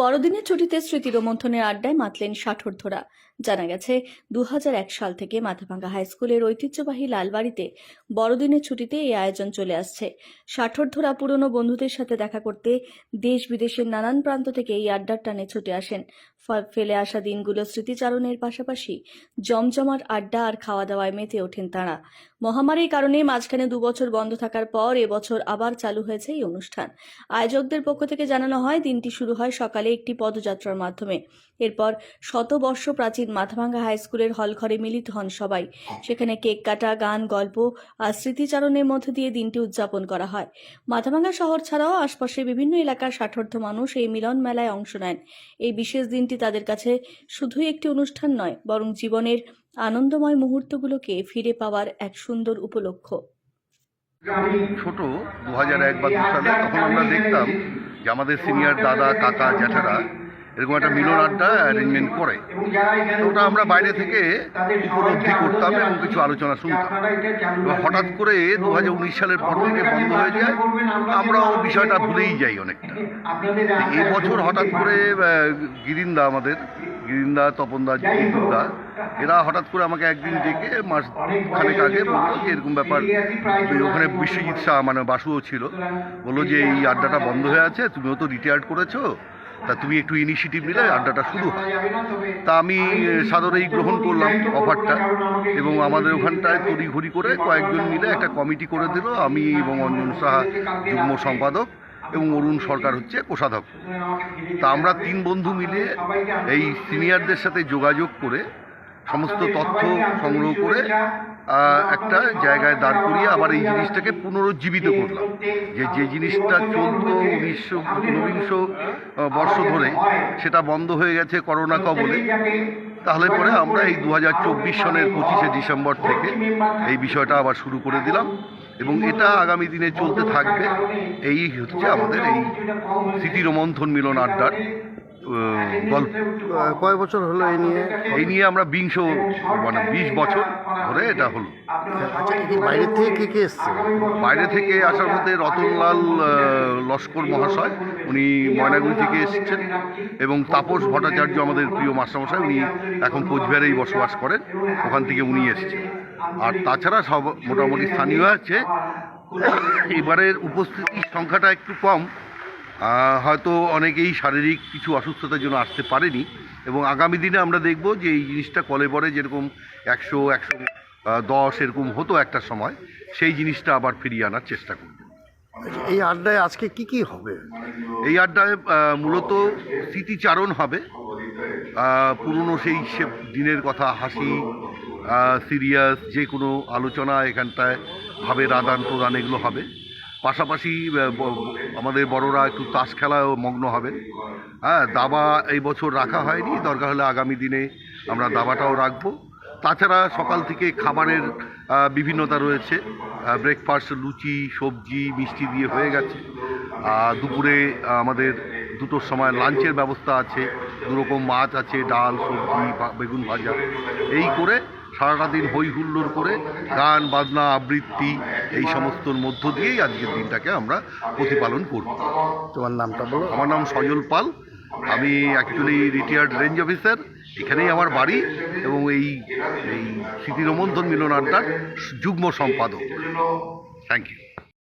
বড়দিনের ছুটিতে স্মৃতি রোমন্থনের আড্ডায় মাতলেন ষাঠরধরা। জানা গেছে দু হাজার এক সাল থেকে মাথাভাঙ্গা হাই স্কুলের ঐতিহ্যবাহী লালবাড়িতে বড়দিনের ছুটিতে এই আয়োজন চলে আসছে। ষাঠরধরা পুরনো বন্ধুদের সাথে দেখা করতে দেশ বিদেশের নানান প্রান্ত থেকে এই আড্ডার টানে ছুটে আসেন। ফেলে আসা দিনগুলো স্মৃতিচারণের পাশাপাশি জমজমাট আড্ডা আর খাওয়া দাওয়ায় মেতে ওঠেন তাঁরা। মহামারীর কারণে মাঝখানে দুবছর বন্ধ থাকার পর এবছর আবার চালু হয়েছে এই অনুষ্ঠান। আয়োজকদের পক্ষ থেকে জানানো হয়, দিনটি শুরু হয় সকালে একটি পদযাত্রার মাধ্যমে। এরপর শতবর্ষ প্রাচীন মাথাভাঙ্গা হাই স্কুলের হলঘরে মিলিত হন সবাই। সেখানে কেক কাটা, গান, গল্প আর স্মৃতিচারণের মধ্য দিয়ে দিনটি উদযাপন করা হয়। মাথাভাঙ্গা শহর ছাড়াও আশপাশের বিভিন্ন এলাকার ষাঠার্ধ মানুষ এই মিলন মেলায় অংশ নেন। এই বিশেষ দিনটি তাদের কাছে শুধুই একটি অনুষ্ঠান নয়, বরং জীবনের আনন্দময় মুহূর্তগুলোকে ফিরে পাওয়ার এক সুন্দর উপলক্ষ। ছোট দু হাজার এক বা দু সালে, তখন আমরা দেখতাম যে আমাদের সিনিয়র দাদা, কাকা, জ্যাঠারা এরকম একটা মিলন আড্ডা অ্যারেঞ্জমেন্ট করে। তো ওটা আমরা বাইরে থেকে উপলব্ধি করতাম এবং কিছু আলোচনা শুনতাম। হঠাৎ করে দু হাজার উনিশ সালের পর থেকে বন্ধ হয়ে যায়, আমরাও বিষয়টা ভুলেই যাই অনেকটা। তো এই বছর হঠাৎ করে গিরিন্দা আমাদের গিরিন্দা তপনদা জিতুদা এরা হঠাৎ করে আমাকে একদিন ডেকে মাস খানেক আগে বলল যে এরকম ব্যাপার। ওখানে বিশ্বজিৎ শাহ মানে বাসুও ছিল বলল যে এই আড্ডাটা বন্ধ হয়ে আছে তুমিও তো রিটায়ার্ড করেছ তা তুমি একটু ইনিশিয়েটিভ নিলে আড্ডাটা শুরু হয়। তা আমি সাদরেই গ্রহণ করলাম অফারটা এবং আমাদের ওখানটায় তড়িঘড়ি করে কয়েকজন মিলে একটা কমিটি করে দিল আমি এবং অঞ্জন সাহা যুগ্ম সম্পাদক। এবং অরুণ সরকার হচ্ছে কোষাধ্যক্ষ। তা আমরা তিন বন্ধু মিলে এই সিনিয়রদের সাথে যোগাযোগ করে সমস্ত তথ্য সংগ্রহ করে একটা জায়গায় দাঁড় করিয়ে আবার এই জিনিসটাকে পুনরুজ্জীবিত করলাম। যে যে জিনিসটা চলতো উনিশশো ঊনবিংশ বর্ষ ধরে, সেটা বন্ধ হয়ে গেছে করোনা কবলে। তাহলে পরে আমরা এই দু হাজার চব্বিশ সনের পঁচিশে ডিসেম্বর থেকে এই বিষয়টা আবার শুরু করে দিলাম। এবং এটা আগামী দিনে চলতে থাকবে। এই হচ্ছে আমাদের এই স্মৃতি রোমন্থন মিলন আড্ডার। গল্প কয় বছর হলো এই নিয়ে? এই নিয়ে আমরা বিংশ মানে বিশ বছর ধরে এটা হলো। আচ্ছা বাইরে থেকে কে কে এসছে? বাইরে থেকে আসার মধ্যে রতনলাল লস্কর মহাশয় উনি ময়নাগুড়ি থেকে এসেছেন এবং তাপস ভট্টাচার্য আমাদের প্রিয় মাস্টারমশাই উনি এখন কোচবিহারেই বসবাস করেন ওখান থেকে উনি এসেছেন। আর তাছাড়া সব মোটামুটি স্থানীয় আছে। এবারের উপস্থিতির সংখ্যাটা একটু কম। হয়তো অনেকেই শারীরিক কিছু অসুস্থতার জন্য আসতে পারেনি এবং আগামী দিনে আমরা দেখব যে এই জিনিসটা কলে পরে যেরকম একশো একশো দশ এরকম হতো একটা সময় সেই জিনিসটা আবার ফিরিয়ে আনার চেষ্টা করব। এই আড্ডায় আজকে কি কি হবে? এই আড্ডায় মূলত স্মৃতিচারণ হবে পুরনো সেই সে দিনের কথা হাসি সিরিয়াস যে কোনো আলোচনা এখানটায় ভাবের আদান প্রদান এগুলো হবে। পাশাপাশি আমাদের বড়রা একটু তাস খেলায়ও মগ্ন হবেন। হ্যাঁ দাবা এই বছর রাখা হয়নি, দরকার হলে আগামী দিনে আমরা দাবাটাও রাখব। তাছাড়া সকাল থেকে খাবারের বিভিন্নতা রয়েছে। ব্রেকফাস্ট লুচি, সবজি, মিষ্টি দিয়ে হয়ে গেছে। আর দুপুরে আমাদের দুটোর সময় লাঞ্চের ব্যবস্থা আছে। দুরকম মাছ আছে, ডাল, সবজি বেগুন ভাজা। এই করে সারাটা দিন হই হুল্লোড় করে গান বাজনা আবৃত্তি এই সমস্তর মধ্য দিয়েই আজকের দিনটাকে আমরা প্রতিপালন করব। তোমার নামটা বলো। আমার নাম সজল পাল। আমি অ্যাকচুয়ালি রিটায়ার্ড রেঞ্জ অফিসার এখানেই আমার বাড়ি এবং এই এই স্মৃতি রোমন্থন মিলন আড্ডার যুগ্ম সম্পাদক। Thank you